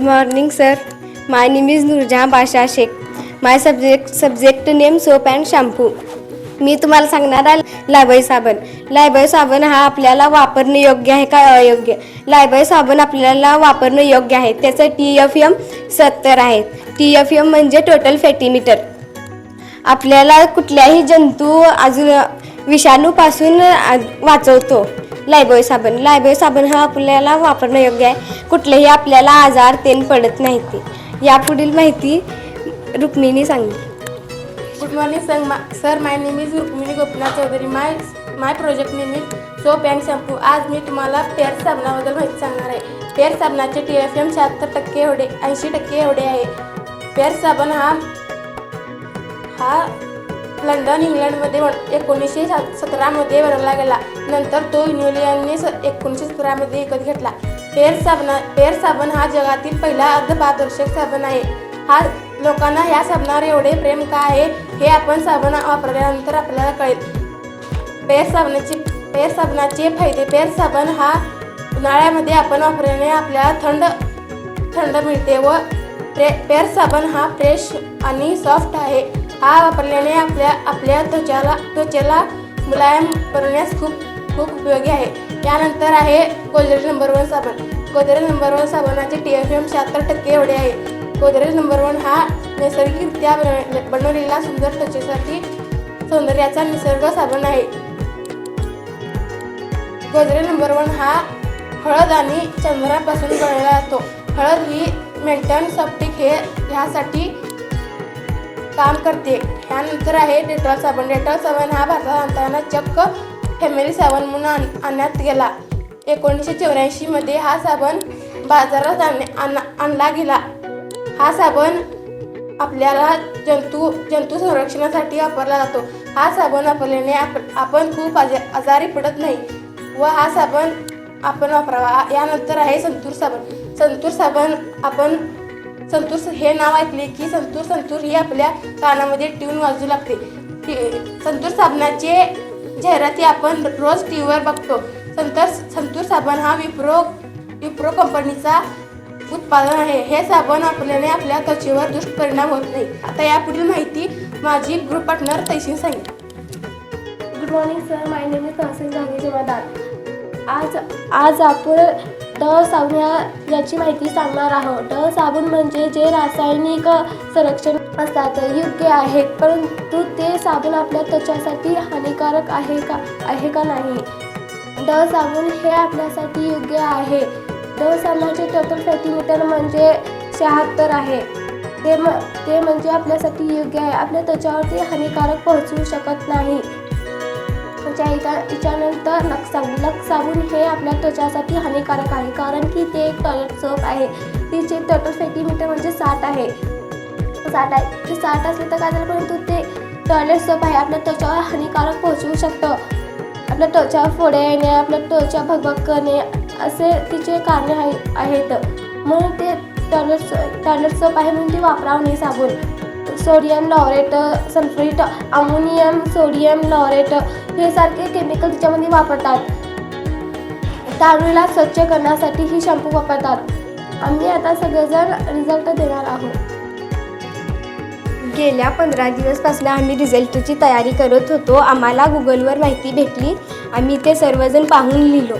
Good morning sir my name is Noorjahan Basha Shaikh my subject subject name soap and shampoo मी तुम्हाला सांगणार आहे Lifebuoy साबण. Lifebuoy साबण हा आपल्याला वापरणं योग्य आहे का अयोग्य? लायबॉय साबण आपल्याला वापरणं योग्य आहे. त्याचं टी एफ एम सत्तर आहे. टी एफ एम म्हणजे टोटल फॅटीमीटर आपल्याला कुठल्याही जंतू अजून विषाणूपासून वाचवतो. लायबॉय साबण. लायबॉय साबण हा आपल्याला वापरणं योग्य आहे. कुठलेही आपल्याला आजार तेन पडत नाही ते. यापुढील माहिती Rukmini Sangli. Good morning sir मा sir my name is Rukmini Gopinath Chaudhari. My my project name is soap and shampoo आज मी तुम्हाला पेअर साबणाबद्दल माहिती सांगणार आहे. पेअर साबणाचे टी एफ एम शहात्तर टक्के एवढे ऐंशी टक्के एवढे आहे. पेअर साबण हा हा लंडन इंग्लंडमध्ये एकोणीसशे सात सतरामध्ये बनवला गेला. नंतर तो युनिलियनने स एकोणीसशे सतरामध्ये विकत घेतला. पेर साबणा पेअर साबण हा जगातील पहिला अर्धपारदर्शक साबण आहे. हा लोकांना ह्या साबणावर एवढे प्रेम का आहे हे आपण साबण वापरल्यानंतर आपल्याला कळेल. पेर साबणाची पेर साबणाचे फायदे पेअर साबण हा उन्हाळ्यामध्ये आपण वापरल्याने आपल्याला थंड थंड मिळते व प्रे पेअर साबण हा फ्रेश आणि सॉफ्ट आहे. हा वापरल्याने आपल्या आपल्या त्वचाला त्वचेला मुलायम बनवण्यास खूप खूप उपयोगी आहे. यानंतर आहे गोदरेज नंबर वन साबण. गोदरेज नंबर वन साबणाचे टी एफ एम शहात्तर टक्के एवढे आहे. गोदरेज नंबर वन हा नैसर्गिकरित्या बनव- बनवलेला सुंदर त्वचेसाठी सौंदर्याचा निसर्ग साबण आहे. गोदरेज नंबर वन हा हळद आणि चंद्रापासून बनवला जातो. हळद ही मेंटन सॉफ्टिक हे ह्यासाठी काम करते. त्यानंतर आहे डेटॉल साबण. डेटॉल साबण हा भारतात आणताना चक्क फॅमिली साबण म्हणून आण- आणण्यात गेला. एकोणीसशे चौऱ्याऐंशीमध्ये हा साबण बाजारात आणणे- आण- आणला गेला. हा साबण आपल्याला जंतू जंतू संरक्षणासाठी वापरला जातो. हा साबण वापरल्याने आप आपण खूप आजा आजारी पडत नाही व हा साबण आपण वापरावा. यानंतर आहे संतूर साबण. संतूर साबण आपण संतूर हे नाव ऐकले की संतूर संतूर ही आपल्या कानामध्ये ट्यून वाजू लागते. संतूर साबणाचे जाहिराती आपण रोज टी व्हीवर बघतो. संतर संतूर साबण हा विप्रो विप्रो कंपनीचा उत्पादन आहे. हे साबण आपल्याने आपल्या त्वचेवर दुष्परिणाम होत नाही. आता यापुढील माहिती माझी ग्रुप पार्टनर तैशी सांगेल. Good morning sir my name is Tahsil Jahangir Jamadar आज आज आपण ड साबण याची माहिती सांगणार आहोत. ड साबण म्हणजे जे रासायनिक संरक्षण असतात योग्य आहेत परंतु ते साबण आपल्या त्वचासाठी हानिकारक आहे का आहे का नाही? ड साबण हे आपल्यासाठी योग्य आहे. ड साबणाचे टोटल सेंटीमीटर म्हणजे शहात्तर आहे. ते म ते म्हणजे आपल्यासाठी योग्य आहे. आपल्या त्वचावरती हानिकारक पोहोचवू शकत नाही. त्वचा इथं याच्यानंतर लक्स साबण लक्स साबून हे आपल्या त्वचासाठी हानिकारक आहे. कारण की ते एक टॉयलेट सोप आहे. तिचे टोटल सेंटीमीटर म्हणजे साठ आहे. साठ आहे. ते साठ असले तर काय झालं? परंतु ते टॉयलेट सोप आहे. आपल्या त्वचावर हानिकारक पोहोचवू शकतं. आपल्या त्वचावर फोड्या येणे आपल्या त्वचा भगभग करणे असे तिचे कारणे आहेत. म्हणून ते टॉयलेट टॉयलेट सोप आहे म्हणून ते वापरावं नाही साबण sodium laureth sulphate ammonium sodium laureth हे सारखे केमिकल तिच्यामध्ये वापरतात. तांदूळला स्वच्छ करण्यासाठी ही शॅम्पू वापरतात. आम्ही आता सगळेजण रिझल्ट देणार आहोत. गेल्या पंधरा दिवसपासून आम्ही रिझल्टची तयारी करत होतो. आम्हाला गुगलवर माहिती भेटली. आम्ही ते सर्वजण पाहून लिहिलो.